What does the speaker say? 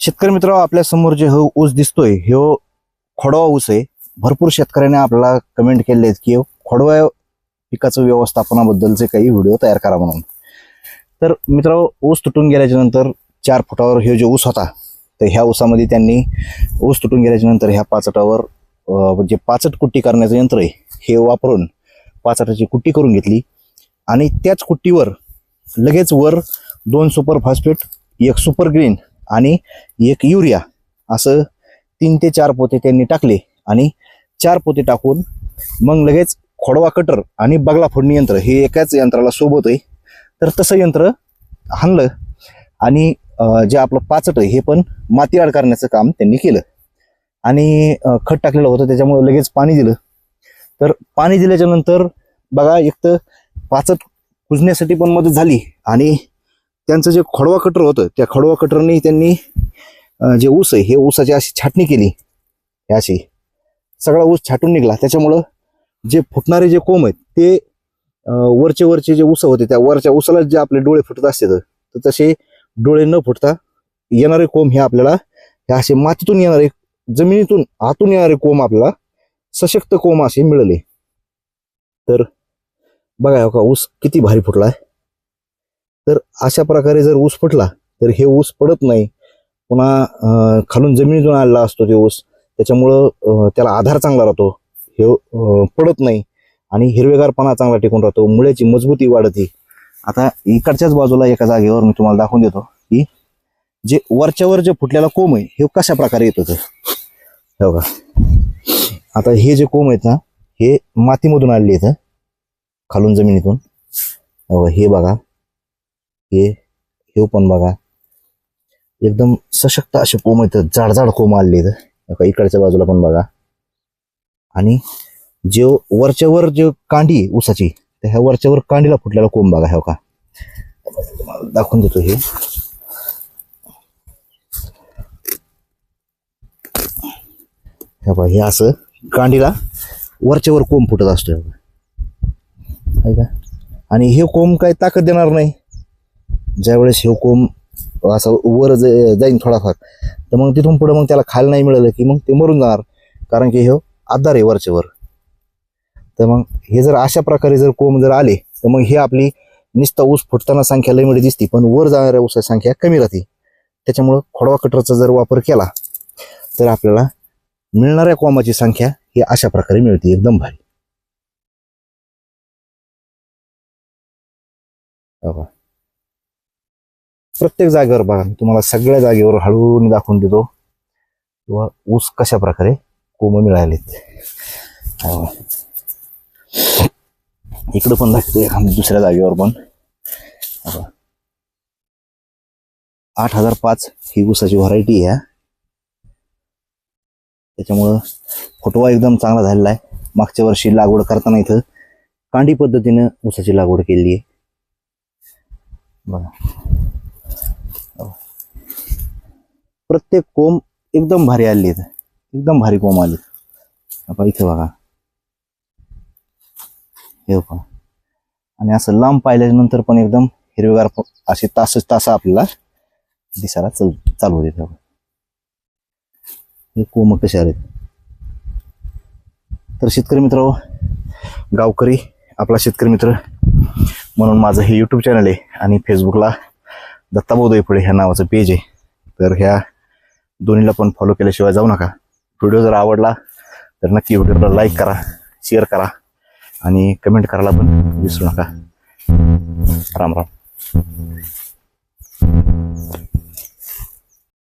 शेतकरी मित्र आपल्यासमोर जे हो ऊस दिसतोय हो खोडवा ऊस आहे. भरपूर शेतकऱ्याने आपल्याला कमेंट केले आहेत की खोडवा पिकाचं व्यवस्थापनाबद्दलचे काही व्हिडिओ तयार करा म्हणून. तर मित्र ऊस तुटून गेल्याच्यानंतर चार फुटावर हे जो ऊस होता तर ह्या ऊसामध्ये त्यांनी ऊस तुटून गेल्याच्यानंतर ह्या पाचटावर म्हणजे जे पाचट कुट्टी करण्याचं यंत्र आहे. हे वापरून पाचटाची कुट्टी करून घेतली. आणि त्याच कुट्टीवर लगेच वर दोन सुपर फॉस्फेट एक सुपर ग्रीन आणि एक युरिया असं तीन ते चार पोते त्यांनी टाकले आणि चार पोते टाकून मग लगेच खोडवा कटर आणि बगला फोडणी यंत्र हे एकाच यंत्राला सोबत आहे तर तसं यंत्र हाणलं आणि जे आपलं पाचट आहे हे पण माती आड करण्याचं काम त्यांनी केलं. आणि खत टाकलेलं होतं त्याच्यामुळे लगेच पाणी दिलं. तर पाणी दिल्याच्या नंतर बघा एक तर पाचट कुजण्यासाठी पण मदत झाली आणि त्यांचं जे खडवा कटर होतं त्या खडवा कटरने त्यांनी जे ऊस आहे हे ऊसाची अशी छाटणी केली. हे अशी. सगळा ऊस छाटून निघाला. त्याच्यामुळं जे फुटणारे जे कोंब आहेत ते वरचे वरचे जे ऊस होते त्या वरच्या ऊसाला जे आपले डोळे फुटत असतात तर तसे डोळे न फुटता येणारे कोंब हे आपल्याला हे असे मातीतून येणारे जमिनीतून आतून येणारे कोंब आपल्याला सशक्त कोंब असे मिळाले. तर बघा हो का ऊस किती भारी फुटला आहे तर अशा प्रकारे जर ऊस फुटला तर हे ऊस पडत नाही. पुन्हा खालून जमिनीतून आलेला असतो ते ऊस. त्याच्यामुळं त्याला आधार चांगला राहतो. हे पडत नाही. आणि हिरवेगारपणा चांगला टिकून राहतो. मुळ्याची मजबूती वाढते. आता इकडच्याच बाजूला एका जागेवर मी तुम्हाला दाखवून देतो की जे वरच्यावर जे फुटलेला कोंब आहे हे कशा प्रकारे येत होतं हे बघा. आता हे जे कोंब आहेत ना हे मातीमधून आलेले आहेत. खालून जमिनीतून. हे बघा, हे हे पण बघा. एकदम सशक्त असे कोंब आहेत. जाडजाड कोंब आले आहेत. इकडच्या बाजूला पण बघा. आणि जे वरच्या वर जे कांडी ऊसाची तर ह्या वरच्या वर कांडीला फुटलेला कोंब बघा ह्या का. दाखवून देतो हे. हे हे असं कांडीला वरच्या वर कोंब फुटत असतो आहे का? आणि हे कोंब काय ताकद देणार नाही. ज्यावेळेस हे कोंब असं वर ज- जाईन थोडाफार तर मग तिथून पुढे मग त्याला खायला नाही मिळालं की मग ते मरून जाणार. कारण की हे आधार आहे वरचे वर. तर मग हे जर अशा प्रकारे जर कोंब जर आले तर मग हे आपली नुसता ऊस फुटताना संख्या लई मिळत दिसते पण वर जाणाऱ्या ऊसाची संख्या कमी राहते. त्याच्यामुळं खोडवा कटरचा जर वापर केला तर आपल्याला मिळणाऱ्या कोंबाची संख्या ही अशा प्रकारे मिळते एकदम भारी. बघा. प्रत्येक जागेवर बघा मी तुम्हाला सगळ्या जागेवर हळून दाखवून देतो. किंवा ऊस कशा प्रकारे कोंब मिळालेत. इकडं पण दाखवतो दुसऱ्या जागेवर पण. आठ हजार पाच ही ऊसाची व्हरायटी आहे. त्याच्यामुळं फोटवा एकदम चांगला झालेला आहे. मागच्या वर्षी लागवड करताना इथं कांडी पद्धतीनं ऊसाची लागवड केली आहे. बघा हो. प्रत्येक कोंब एकदम भारी आली एकदम भारी कोंब आली आता इथे बघा. हे बघा. आणि असं लांब पाहिल्यानंतर नंतर पण एकदम हिरवेगार असे तास तास आपल्याला दिसायला चल चालू होते हे कोंब कसे आलेत? तर शेतकरी मित्र गावकरी आपला शेतकरी मित्र म्हणून माझं हे यूट्यूब चॅनल आहे आणि फेसबुकला दत्ताभाऊ दैफळे ह्या नावाचं पेज आहे. तर ह्या दोन्हीला पण फॉलो केल्याशिवाय जाऊ नका. व्हिडिओ जर आवडला तर नक्की व्हिडिओला लाईक करा शेअर करा आणि कमेंट करायला पण विसरू नका. राम राम.